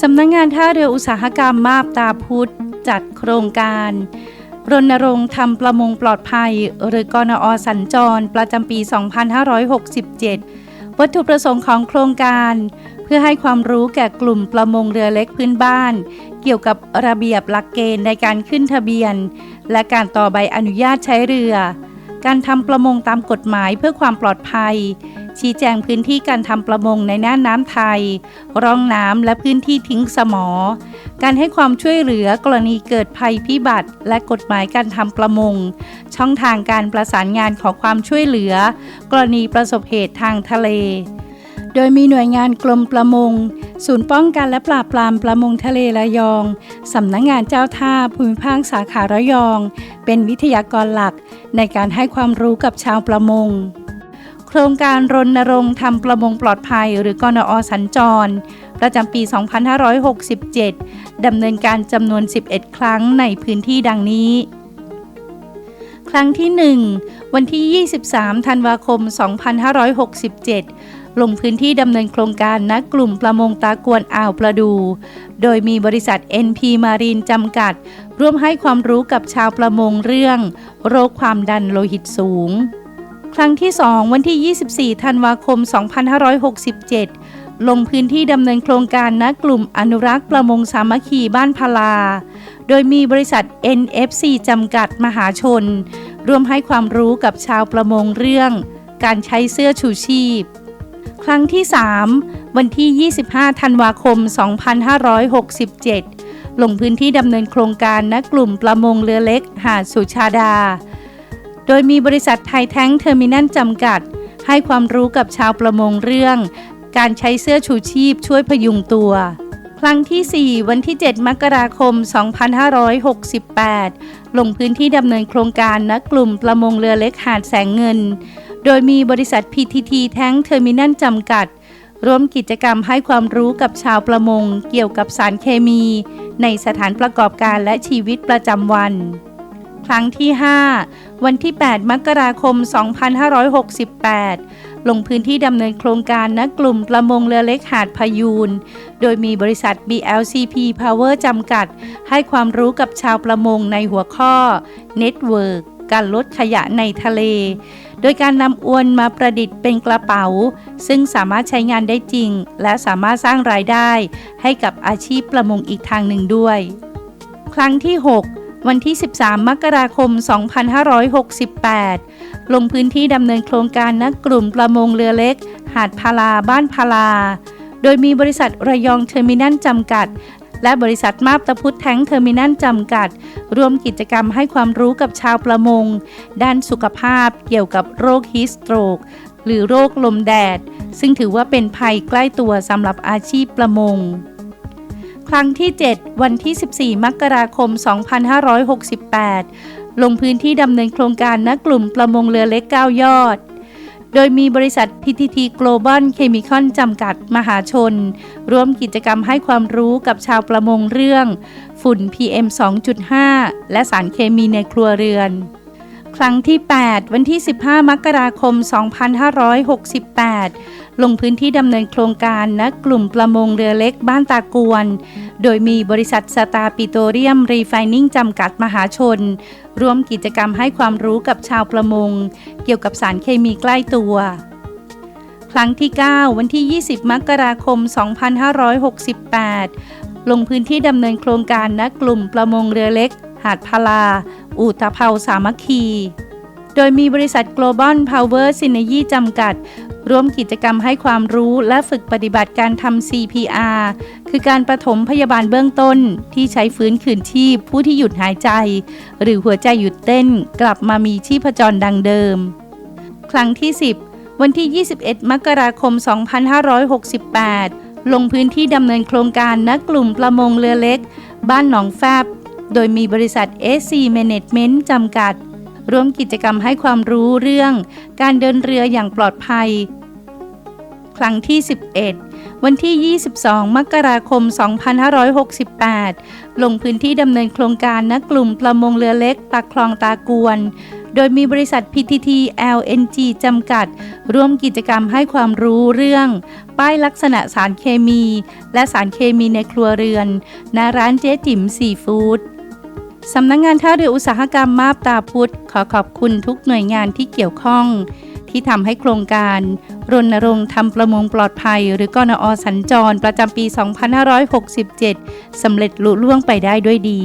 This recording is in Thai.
สำนักงงานท่าเรืออุตสาหกรรมมาบตาพุธจัดโครงการ รณรงค์ทำประมงปลอดภัย หรือกนอสัญจร ประจำปี 2567 วัตถุประสงค์ของโครงการ เพื่อให้ความรู้แก่กลุ่มประมงเรือเล็กพื้นบ้าน เกี่ยวกับระเบียบหลักเกณฑ์ในการขึ้นทะเบียน และการต่อใบอนุญาตใช้เรือ การทำประมงตามกฎหมายเพื่อความปลอดภัย ชี้แจงพื้นที่การทำประมงในน่านน้ำไทย ร่องน้ำและพื้นที่ทิ้งสมอ การให้ความช่วยเหลือกรณีเกิดภัยพิบัติ และกฎหมายการทำประมง ช่องทางการประสานงานขอความช่วยเหลือ กรณีประสบเหตุทางทะเล โดยมีหน่วยงานกรมประมง ศูนย์ป้องกันและปราบปรามประมงทะเลระยอง สำนักงงานเจ้าท่าภูมิภาคสาขาระยอง เป็นวิทยากรหลักในการให้ความรู้กับชาวประมง ครงการรณรงค์ทำประมงปลอดภัย หรือกนอสัญจร ประจำปี 2567 ดำเนินการจำนวน 11 ครั้งในพื้นที่ดังนี้ ครั้งที่ 1 วันที่ 23 ธันวาคม 2567 ลงพื้นที่ดำเนินโครงการณกลุ่มประมงตากวนอ่าวประดู โดยมีบริษัท NP มารีนจำกัด ร่วมให้ความรู้กับชาวประมงเรื่อง โรคความดันโลหิตสูง ครั้งที่ 2 วันที่ 24 ธันวาคม 2567 ลงพื้นที่ดำเนินโครงการณกลุ่มอนุรักษ์ประมงสามัคคีบ้านพลา โดยมีบริษัท NFC จำกัดมหาชน ร่วมให้ความรู้กับชาวประมงเรื่อง การใช้เสื้อชูชีพ ครั้งที่ 3 วันที่ 25 ธันวาคม 2567 ลงพื้นที่ดำเนินโครงการณกลุ่มประมงเรือเล็ก หาดสุชาดา โดยมีบริษัทไทยแท้งเทอร์มินัลจำกัด ให้ความรู้กับชาวประมงเรื่อง การใช้เสื้อชูชีพช่วยพยุงตัว ครั้งที่ 4 วันที่ 7 มกราคม 2568 ลงพื้นที่ดำเนินโครงการณกลุ่มประมงเรือเล็กหาดแสงเงิน โดยมีบริษัท PTT แท้งเทอร์มินัลจำกัดร่วมกิจกรรมให้ความรู้กับชาวประมงเกี่ยวกับสารเคมี ในสถานประกอบการและชีวิตประจำวัน ครั้งที่ 5 วันที่ 8 มกราคม 2568 ลงพื้นที่ดำเนินโครงการณกลุ่มประมงเรือเล็กหาดพยูน โดยมีบริษัท BLCP Power จำกัด ให้ความรู้กับชาวประมงในหัวข้อ Network การลดขยะในทะเล โดยการนำอวนมาประดิษฐ์เป็นกระเป๋า ซึ่งสามารถใช้งานได้จริง และสามารถสร้างรายได้ ให้กับอาชีพประมงอีกทางหนึ่งด้วย ครั้งที่ 6 วันที่ 13 มกราคม 2568 ลงพื้นที่ดำเนินโครงการนักกลุ่มประมงเรือเล็ก หาดพาลาบ้านพาลาโดยมีบริษัทระยองเทอร์มินัลจำกัด และบริษัทมาบตะพุทธแท้งเทอร์มินัลจำกัด ร่วมกิจกรรมให้ความรู้กับชาวประมง ด้านสุขภาพเกี่ยวกับโรคฮิสโตรก หรือโรคลมแดด ซึ่งถือว่าเป็นภัยใกล้ตัวสำหรับอาชีพประมง ครั้งที่ 7 วันที่ 14 มกราคม 2568 ลงพื้นที่ดำเนินโครงการณกลุ่มประมงเรือเล็ก 9 ยอด โดยมีบริษัท PTT Global Chemical จำกัดมหาชน ร่วมกิจกรรมให้ความรู้กับชาวประมงเรื่อง ฝุ่น PM 2.5 และสารเคมีในครัวเรือน ครั้งที่ 8 วันที่ 15 มกราคม 2568 ลงพื้นที่ดำเนินโครงการณกลุ่มประมงเรือเล็กบ้านตากวน โดยมีบริษัทสตาร์ปิโตเลียมรีไฟนิ่งจำกัดมหาชน ร่วมกิจกรรมให้ความรู้กับชาวประมง เกี่ยวกับสารเคมีใกล้ตัว ครั้งที่ 9 วันที่ 20 มกราคม 2568 ลงพื้นที่ดำเนินโครงการณกลุ่มประมงเรือเล็ก หาดพลา อูตะเภาสามัคคีโดยมีบริษัท Global Power Synergy จำกัด ร่วมกิจกรรมให้ความรู้และฝึกปฏิบัติการทำ CPR คือการประถมพยาบาลเบื้องต้นที่ใช้ฟื้นคืนชีพ ผู้ที่หยุดหายใจ หรือหัวใจหยุดเต้นกลับมามีชีพจรดังเดิม ครั้งที่ 10 วันที่ 21 มกราคม 2568 ลงพื้นที่ดำเนินโครงการณกลุ่มประมงเรือเล็ก บ้านหนองแฟบ โดยมีบริษัท SC Management จำกัด ร่วมกิจกรรมให้ความรู้เรื่อง การเดินเรืออย่างปลอดภัย ครั้งที่ 11 วันที่ 22 มกราคม 2568 ลงพื้นที่ดำเนินโครงการณกลุ่มประมงเรือเล็กปากคลองตากวนโดยมีบริษัท PTT LNG จำกัด ร่วมกิจกรรมให้ความรู้เรื่อง ป้ายลักษณะสารเคมี และสารเคมีในครัวเรือนณร้านเจ๊จิ๋มซีฟู้ด สำนักงงานท่าเรืออุตสาหกรรมมาบตาพุธขอขอบคุณทุกหน่วยงานที่เกี่ยวข้อง ที่ทำให้โครงการ รณรงค์ทำประมงปลอดภัย หรือกนอสัญจรประจำปี 2567สำเร็จลุล่วงไปได้ด้วยดี